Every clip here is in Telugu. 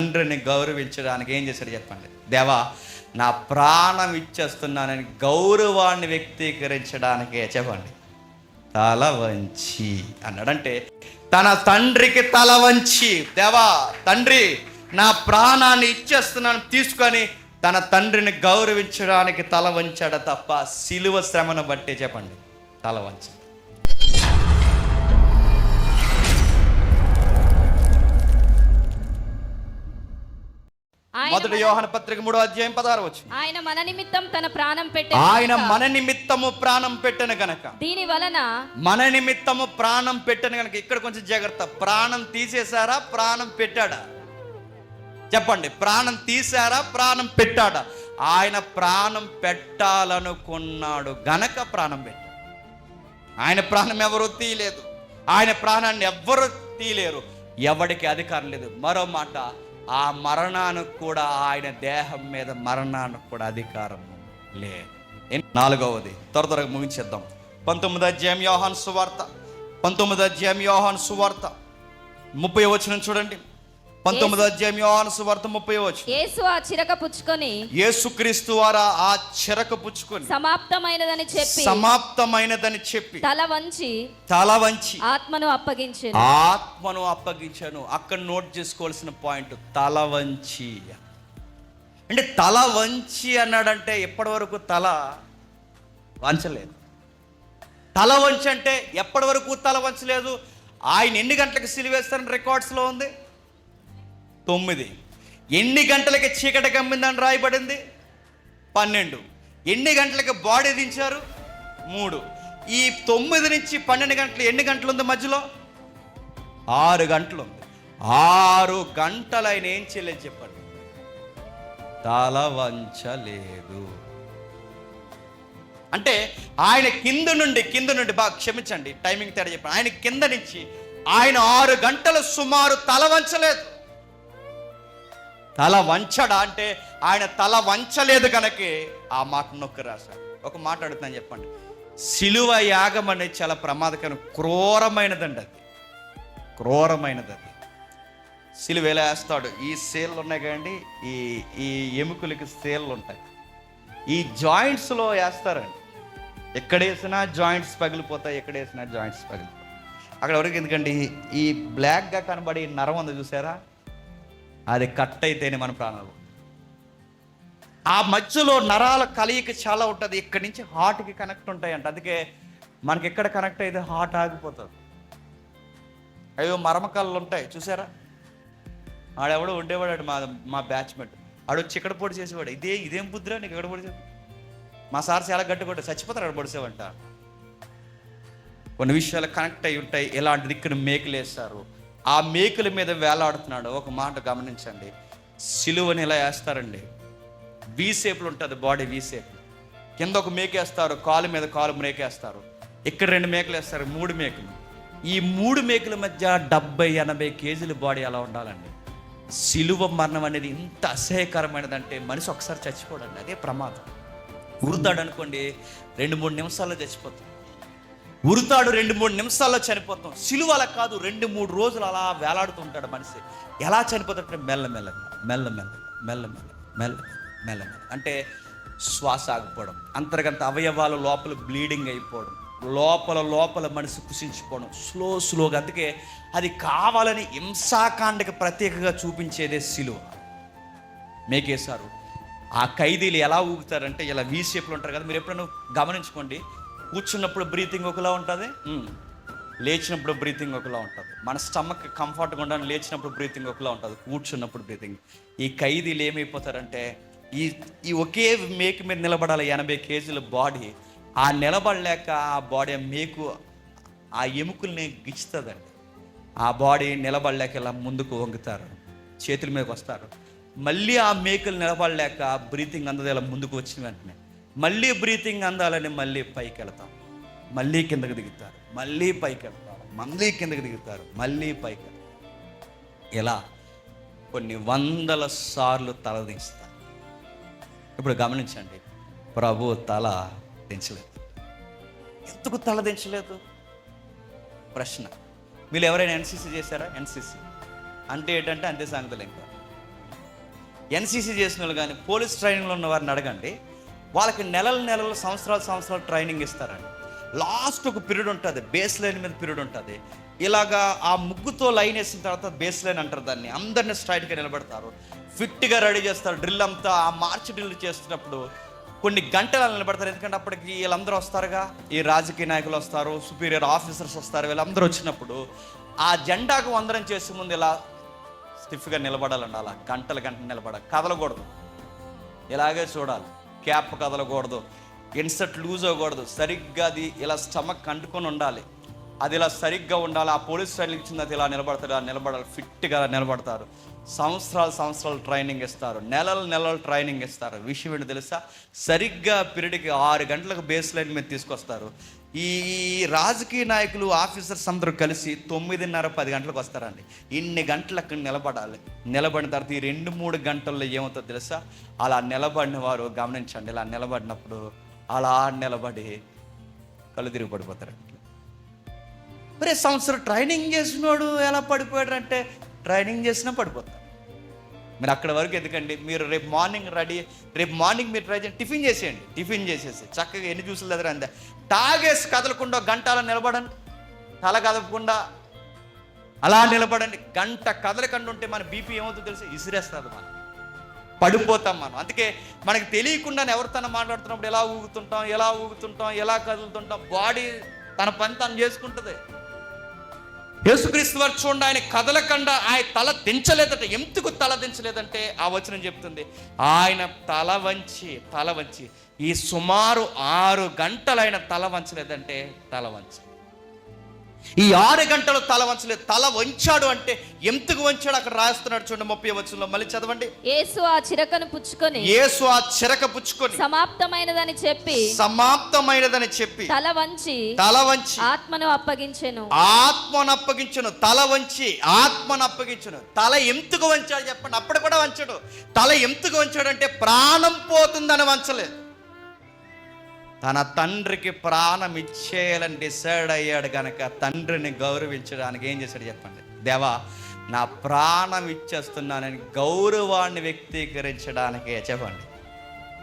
తండ్రిని గౌరవించడానికి ఏం చేశాడు చెప్పండి? దేవా నా ప్రాణం ఇచ్చేస్తున్నానని గౌరవాన్ని వ్యక్తీకరించడానికే చెప్పండి. తల వంచి అన్నాడంటే తన తండ్రికి తల వంచి దేవా తండ్రి నా ప్రాణాన్ని ఇచ్చేస్తున్నాను తీసుకొని తన తండ్రిని గౌరవించడానికి తల వంచాడు తప్ప సిలువ శ్రమను బట్టి చెప్పండి. తల వంచి మొదటి యోహన పత్రిక మూడో అధ్యాయం పదహారు వచ్చి ఆయన మన నిమిత్తం తన ప్రాణం పెట్టే ఆయన మన నిమిత్తము ప్రాణం పెట్టను గనక. దీని వలన మన నిమిత్తము ప్రాణం పెట్టను గనక. ఇక్కడ కొంచెం జాగ్రత్త. ప్రాణం తీసేశారా? ప్రాణం పెట్టాడా? చెప్పండి. ప్రాణం తీశారా? ప్రాణం పెట్టాడా? ఆయన ప్రాణం పెట్టాలనుకున్నాడు గనక ప్రాణం పెట్టాడు. ఆయన ప్రాణం ఎవరు తీయలేదు. ఆయన ప్రాణాన్ని ఎవ్వరు తీయలేరు. ఎవడికి అధికారం లేదు. మరో మాట. ఆ మరణానికి కూడా ఆయన దేహం మీద మరణానికి కూడా అధికారం లేదు. నాలుగవది త్వర త్వరగా ముగించేద్దాం. పంతొమ్మిది అధ్యాయం యోహాన్ సువార్త. పంతొమ్మిది అధ్యాయం యోహాన్ సువార్త. ముప్పై వచ్చిన చూడండి. పంతొమ్మిది అధ్యాయం యోహాన్ సువార్త ముప్పై వచనం. యేసు ఆ చిరక పుచ్చుకొని యేసుక్రీస్తు వారా ఆ చెరక పుచ్చుకొని సమాప్తమైనదని చెప్పి సమాప్తమైనదని చెప్పి తల వంచి తల వంచి ఆత్మను అప్పగించెను. ఆత్మను అప్పగించాను. అక్కడ నోట్ చేసుకోవాల్సిన పాయింట్ తల వంచి. అంటే తల వంచి అన్నాడంటే ఎప్పటి వరకు తల వంచలేదు? తల వంచి అంటే ఎప్పటి వరకు తల వంచలేదు? ఆయన ఎన్ని గంటలకు సిలివేస్తారని రికార్డ్స్లో ఉంది? తొమ్మిది. ఎన్ని గంటలకి చీకటి కమ్మిందని రాయబడింది? పన్నెండు. ఎన్ని గంటలకి బాడీ దించారు? మూడు. ఈ తొమ్మిది నుంచి పన్నెండు గంటలు ఎన్ని గంటలు ఉంది మధ్యలో? ఆరు గంటలు ఉంది ఆరు గంటలు ఆయన ఏం చేయలేదు చెప్పండి. తల వంచలేదు అంటే ఆయన కింద నుండి కింద నుండి బాగా క్షమించండి టైమింగ్ తేడా చెప్పండి. ఆయన కింద నుంచి ఆయన ఆరు గంటలు సుమారు తల వంచలేదు. తల వంచడా అంటే ఆయన తల వంచలేదు కనుకే ఆ మాట నొక్కి రాశాడు. ఒక మాట అడుగుతాను చెప్పండి. సిలువ యాగం అనేది చాలా ప్రమాదకరం క్రూరమైనదండి అది. క్రూరమైనది అది సిలువ ఎలా వేస్తాడు? ఈ సేళ్ళు ఉన్నాయి కదండి ఈ ఈ ఎముకలకి సేళ్ళు ఉంటాయి. ఈ జాయింట్స్లో వేస్తారండి. ఎక్కడ వేసినా జాయింట్స్ పగిలిపోతాయి ఎక్కడ వేసినా జాయింట్స్ పగిలిపోతాయి. అక్కడ వరకు ఎందుకండి ఈ బ్లాక్గా కనబడి నరం ఉంది చూసారా? అది కట్ అయితేనే మన ప్రాణాలు. ఆ మధ్యలో నరాల కలయిక చాలా ఉంటుంది. ఇక్కడి నుంచి హార్ట్కి కనెక్ట్ ఉంటాయంట. అందుకే మనకి ఎక్కడ కనెక్ట్ అయితే హార్ట్ ఆగిపోతుంది. అయ్యో మరమకాళ్ళు ఉంటాయి. చూసారా? ఆడెవడో ఉండేవాడు మా మా బ్యాచ్మెంట్. ఆడు వచ్చి ఇక్కడ పొడి చేసేవాడు? ఇదే ఇదేం బుద్ధిరా నీకు ఎక్కడ పొడి మా సార్ చాలా గట్టి కొట్టే చచ్చిపోతారు అక్కడ పొడిసేవంట. కొన్ని విషయాలు కనెక్ట్ అయి ఉంటాయి. ఎలాంటిది ఇక్కడ మేకలేస్తారు వేస్తారు ఆ మేకుల మీద వేలాడుతున్నాడు. ఒక మాట గమనించండి. సిలువని ఇలా వేస్తారండి. వి ఉంటుంది బాడీ వి షేప్ కింద ఒక మేకేస్తారు కాలు మీద కాలు మేకేస్తారు ఇక్కడ రెండు మేకలు వేస్తారు మూడు మేకలు. ఈ మూడు మేకల మధ్య డెబ్బై ఎనభై కేజీల బాడీ ఎలా ఉండాలండి. సిలువ మరణం అనేది ఇంత అసహ్యకరమైనదంటే మనిషి ఒకసారి చచ్చిపోడండి. అదే ప్రమాదం. ఉరుతాడు అనుకోండి రెండు మూడు నిమిషాల్లో చచ్చిపోతుంది ఉరుతాడు రెండు మూడు నిమిషాల్లో చనిపోతాం. సిలువ అలా కాదు రెండు మూడు రోజులు అలా వేలాడుతుంటాడు మనిషి. ఎలా చనిపోతాడంటే మెల్లమెల్లగా మెల్లమెల్లగా మెల్లమెల్ల మెల్ల మెల్లమెల్ల అంటే శ్వాస ఆగిపోవడం అంతర్గత అవయవాలు లోపల బ్లీడింగ్ అయిపోవడం లోపల లోపల మనసు కుసించిపోవడం స్లో స్లోగా. అందుకే అది కావాలని హింసాకాండకి ప్రత్యేకంగా చూపించేదే సిలువ. మేకేశారు. ఆ ఖైదీలు ఎలా ఊగుతారంటే ఇలా వీ షేప్లో ఉంటారు కదా మీరు ఎప్పుడైనా గమనించుకోండి. కూర్చున్నప్పుడు బ్రీతింగ్ ఒకలా ఉంటుంది. లేచినప్పుడు బ్రీతింగ్ ఒకలా ఉంటుంది. మన స్టమక్ కంఫర్ట్గా ఉండడానికి లేచినప్పుడు బ్రీతింగ్ ఒకలా ఉంటుంది. కూర్చున్నప్పుడు బ్రీతింగ్ ఈ ఖైదీలు ఏమైపోతారంటే ఈ ఈ ఒకే మేకు మీద నిలబడాలి ఎనభై కేజీల బాడీ ఆ నిలబడలేక ఆ బాడీ మేకు ఆ ఎముకల్ని గిచ్చుతుందండి. ఆ బాడీ నిలబడలేక ఇలా ముందుకు వంగుతారు. చేతుల మీదకి వస్తారు. మళ్ళీ ఆ మేకులు నిలబడలేక బ్రీతింగ్ అందదు ఇలా ముందుకు వచ్చిన వెంటనే. మళ్ళీ బ్రీతింగ్ అందాలని మళ్ళీ పైకి వెళతాం మళ్ళీ కిందకి దిగుతారు. మళ్ళీ పైకి వెళతారు మళ్ళీ కిందకి దిగుతారు. మళ్ళీ పైకి ఎలా ఇలా కొన్ని వందల సార్లు తల దించుతారు. ఇప్పుడు గమనించండి. ప్రభు తల దించలేదు. ఎందుకు తల దించలేదు? ప్రశ్న. మీరు ఎవరైనా ఎన్సీసీ చేశారా? ఎన్సీసీ అంటే ఏంటంటే అంతే సంగతులు ఇంకా. ఎన్సీసీ చేసిన వాళ్ళు కానీ పోలీస్ ట్రైనింగ్లో ఉన్న వారిని అడగండి. వాళ్ళకి నెలల నెలలు సంవత్సరాలు సంవత్సరాలు ట్రైనింగ్ ఇస్తారండి. లాస్ట్ ఒక పీరియడ్ ఉంటుంది బేస్ లైన్ మీద పీరియడ్ ఉంటుంది. ఇలాగా ఆ ముగ్గుతో లైన్ వేసిన తర్వాత బేస్ లైన్ అంటారు దాన్ని. అందరిని స్ట్రైట్గా నిలబెడతారు. ఫిట్గా రెడీ చేస్తారు డ్రిల్ అంతా ఆ మార్చ్ డ్రిల్ చేస్తున్నప్పుడు కొన్ని గంటలు నిలబడతారు. ఎందుకంటే అప్పటికి వీళ్ళందరూ వస్తారుగా. ఈ రాజకీయ నాయకులు వస్తారు సుపీరియర్ ఆఫీసర్స్ వస్తారు వీళ్ళందరూ వచ్చినప్పుడు ఆ జెండాకు వందనం చేసే ముందు ఇలా స్టిఫ్గా నిలబడాలండి. అలా గంటల గంటలు నిలబడాలి. కదలకూడదు. ఇలాగే చూడాలి. క్యాప్ కదలకూడదు. ఇన్సర్ట్ లూజ్ అవ్వకూడదు. సరిగ్గా అది ఇలా స్టమక్ అంటుకొని ఉండాలి. అది ఇలా సరిగ్గా ఉండాలి. ఆ పోలీస్ ట్రైనింగ్ ఇచ్చింది అది ఇలా నిలబడతారు. అలా నిలబడాలి. ఫిట్గా నిలబడతారు. సంవత్సరాలు సంవత్సరాలు ట్రైనింగ్ ఇస్తారు. నెలలు నెలలు ట్రైనింగ్ ఇస్తారు. విషయం ఏంటి తెలుసా? సరిగ్గా పీరియడ్కి ఆరు గంటలకు బేస్ లైన్ మీద తీసుకొస్తారు. ఈ రాజకీయ నాయకులు ఆఫీసర్స్ అందరూ కలిసి తొమ్మిదిన్నర పది గంటలకు వస్తారండి. ఇన్ని గంటలు అక్కడ నిలబడాలి. నిలబడిన తర్వాత ఈ రెండు మూడు గంటల్లో ఏమవుతుందో తెలుసా? అలా నిలబడిన వారు గమనించండి. ఇలా నిలబడినప్పుడు అలా నిలబడి కళ్ళు తిరిగి పడిపోతారండి. మరి సంవత్సరం ట్రైనింగ్ చేసినోడు ఎలా పడిపోయాడు అంటే ట్రైనింగ్ చేసినా పడిపోతాడు. మీరు అక్కడ వరకు ఎందుకండి? మీరు రేపు మార్నింగ్ రెడీ రేపు మార్నింగ్ మీరు ట్రై చేయండి. టిఫిన్ చేసేయండి. టిఫిన్ చేసేసి చక్కగా ఎన్ని జ్యూసులు దగ్గర అందే? తాగేసి కదలకుండా గంట అలా నిలబడండి. తల కదలకుండా అలా నిలబడండి. గంట కదలకుండా ఉంటే మన బీపీ ఏమవుతుందో తెలిసి? ఇసిరేస్తుంది మనం పడిపోతాం మనం. అందుకే మనకి తెలియకుండా ఎవరితో మాట్లాడుతున్నప్పుడు ఎలా ఊగుతుంటాం ఎలా ఊగుతుంటాం ఎలా కదులుతుంటాం బాడీ తన పని తను చేసుకుంటుంది. యేసుక్రీస్తు వారు చూడండి ఆయన కదలకుండా ఆయన తల దించలేదట. ఎందుకు తల దించలేదంటే ఆ వచనం చెప్తుంది. ఆయన తల వంచి తల వంచి ఈ సుమారు ఆరు గంటలైన తల వంచలేదంటే తల వంచి ఈ ఆరు గంటలు తల వంచలేదు తల వంచాడు అంటే ఎందుకు వంచాడు? అక్కడ రాస్తున్నాడు చూడండి ముప్పై వచనంలో. మళ్ళీ చదవండి. యేసు ఆ చిరకను పుచ్చుకొని యేసు ఆ చిరక పుచ్చుకొని సమాప్తమైనదని చెప్పి సమాప్తమైనదని చెప్పి తల వంచి తల వంచి ఆత్మను అప్పగించెను. ఆత్మను అప్పగించును తల వంచి ఆత్మను అప్పగించును. తల ఎందుకు వంచాడు చెప్పండి. అప్పుడు కూడా వంచడు. తల ఎందుకు వంచాడు అంటే ప్రాణం పోతుందని వంచలేదు. తన తండ్రికి ప్రాణం ఇచ్చేయాలని డిసైడ్ అయ్యాడు కనుక తండ్రిని గౌరవించడానికి ఏం చేశాడు చెప్పండి? దేవా నా ప్రాణం ఇచ్చేస్తున్నానని గౌరవాన్ని వ్యక్తీకరించడానికే చెప్పండి.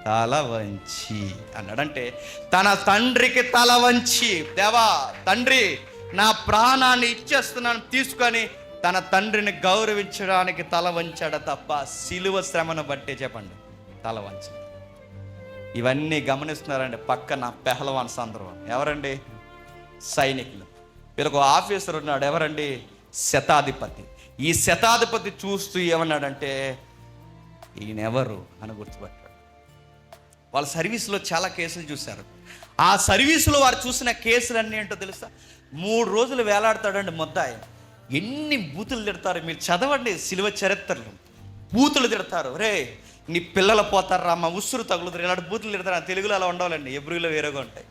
తల వంచి అన్నాడంటే తన తండ్రికి తల వంచి దేవా తండ్రి నా ప్రాణాన్ని ఇచ్చేస్తున్నాను తీసుకొని తన తండ్రిని గౌరవించడానికి తల వంచాడు తప్ప సిలువ శ్రమను బట్టే చెప్పండి. తల వంచి. ఇవన్నీ గమనిస్తున్నారండి పక్కన పెహలవాన్ సందర్భం. ఎవరండి? సైనికులు. వీళ్ళకు ఆఫీసర్ ఉన్నాడు. ఎవరండి? శతాధిపతి. ఈ శతాధిపతి చూస్తూ ఏమన్నాడంటే ఈయనెవరు అని గుర్తుపట్టాడు. వాళ్ళ సర్వీస్లో చాలా కేసులు చూశారు. ఆ సర్వీసులో వారు చూసిన కేసులు అన్నీ ఏంటో తెలుసా? మూడు రోజులు వేలాడతాడండి ముద్దాయి. ఎన్ని బూతులు తిడతారు మీరు చదవండి సిలువ చరిత్రలు. బూతులు తిడతారు. రే నీ పిల్లలు పోతారా? మా ఉసురు తగులుతారు ఇలాంటి బూతులు తిడతారు. తెలుగులో అలా ఉండవాలండి. ఎబ్రిలో వేరేగా ఉంటాయి.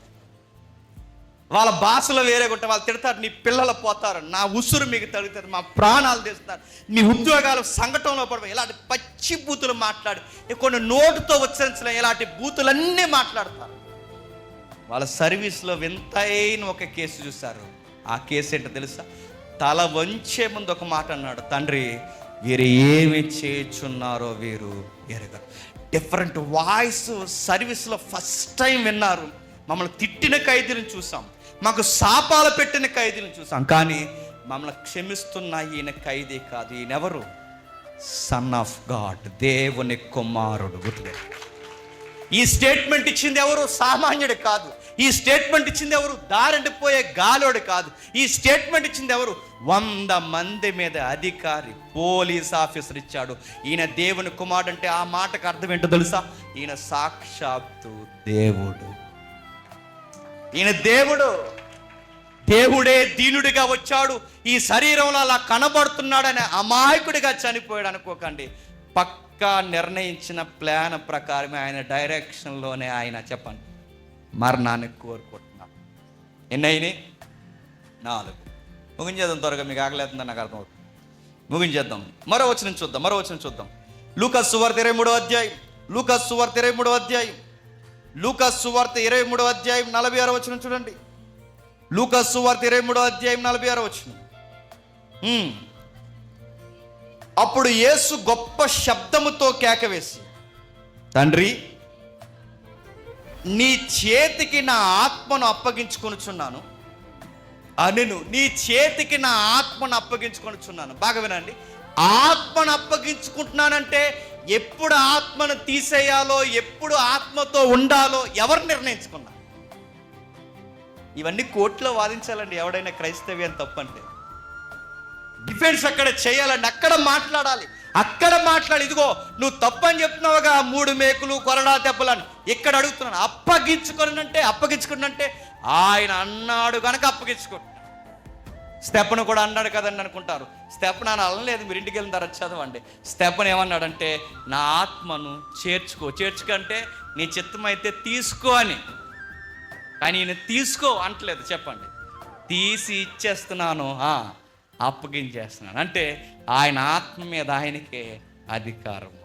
వాళ్ళ భాషలో వేరేగా ఉంటాయి. వాళ్ళు తిడతారు నీ పిల్లలు పోతారు. నా ఉసురు మీకు తగులుతారు మా ప్రాణాలు తీస్తారు. నీ ఉద్యోగాలు సంఘటనలో పడవు. ఇలాంటి పచ్చి బూతులు మాట్లాడి కొన్ని నోటుతో ఉచ్చరించలేం ఇలాంటి బూతులన్నీ మాట్లాడతారు. వాళ్ళ సర్వీస్లో వింతైన ఒక కేసు చూశారు. ఆ కేసు ఏంటో తెలుసా? తల వంచే ముందు ఒక మాట అన్నాడు. తండ్రి వీరు ఏమి చేయుచున్నారో వీరు ఎరగరు డిఫరెంట్ వాయిస్ సర్వీస్లో ఫస్ట్ టైం విన్నారు. మమ్మల్ని తిట్టిన ఖైదీని చూసాం. మాకు శాపాలు పెట్టిన ఖైదీని చూసాం. కానీ మమ్మల్ని క్షమిస్తున్న ఈయన ఖైదీ కాదు. ఈయనెవరు? సన్ ఆఫ్ గాడ్ దేవుని కుమారుడు. గుర్తులేదు ఈ స్టేట్మెంట్ ఇచ్చింది ఎవరు? సామాన్యుడు కాదు. ఈ స్టేట్మెంట్ ఇచ్చింది ఎవరు? దారిండిపోయే గాలోడు కాదు. ఈ స్టేట్మెంట్ ఇచ్చింది ఎవరు? వంద మంది మీద అధికారి పోలీస్ ఆఫీసర్ ఇచ్చాడు. ఈయన దేవుని కుమారుడు అంటే ఆ మాటకు అర్థం ఏంటో తెలుసా? ఈయన సాక్షాత్తు దేవుడు. ఈయన దేవుడు దేవుడే దీనుడిగా వచ్చాడు. ఈ శరీరంలో అలా కనబడుతున్నాడని అమాయకుడిగా చనిపోయాడు అనుకోకండి. పక్క నిర్ణయించిన ప్లాన్ ప్రకారమే ఆయన డైరెక్షన్లోనే ఆయన చెప్పండి. మరణాన్ని కోరుకుంటున్నాం. ఎన్ని నాలుగు. ముగించేద్దాం త్వరగా మీకు ఆగలేతుందని నాకు అర్థమవుతుంది. ముగించేద్దాం. మరో వచనం చూద్దాం మరో వచనం చూద్దాం. లూకస్ సువార్త ఇరవై మూడో అధ్యాయం లూకస్ సువార్త ఇరవై మూడో అధ్యాయం లూకస్ సువార్త ఇరవై మూడో అధ్యాయం నలభై ఆరో వచనం చూడండి. లూకస్ సువార్త ఇరవై మూడో అధ్యాయం నలభై ఆరో వచనం. అప్పుడు యేసు గొప్ప శబ్దముతో కేకవేసి తండ్రి నీ చేతికి నా ఆత్మను అప్పగించుకొనుచున్నాను. అనెను నీ చేతికి నా ఆత్మను అప్పగించుకొనుచున్నాను. బాగా వినండి. ఆత్మను అప్పగించుకుంటున్నానంటే ఎప్పుడు ఆత్మను తీసేయాలో ఎప్పుడు ఆత్మతో ఉండాలో ఎవరు నిర్ణయించుకున్నారు? ఇవన్నీ కోర్టులో వాదించాలండి. ఎవడైనా క్రైస్తవ్యం తప్పంటే. డిఫెన్స్ అక్కడ చేయాలండి అక్కడ మాట్లాడాలి. అక్కడ మాట్లాడి ఇదిగో నువ్వు తప్పని చెప్తున్నావుగా మూడు మేకులు కొరడా దెబ్బలని. ఇక్కడ అడుగుతున్నాను అప్పగించుకున్నంటే అప్పగించుకున్నంటే ఆయన అన్నాడు కనుక అప్పగించుకో. స్టెప్ను కూడా అన్నాడు కదండి అనుకుంటారు. స్టెప్ నాన్న అనలేదు మీరు ఇంటికి వెళ్ళిన తర్వాత చదవండి. స్టెప్ని ఏమన్నాడంటే నా ఆత్మను చేర్చుకో చేర్చుకంటే నీ చిత్తం అయితే తీసుకో అని. కానీ ఈయన తీసుకో అంటలేదు చెప్పండి. తీసి ఇచ్చేస్తున్నాను అప్పగించేస్తున్నాడు. అప్పగించేస్తున్నాను అంటే ఆయన ఆత్మ మీద ఆయనకే అధికారం.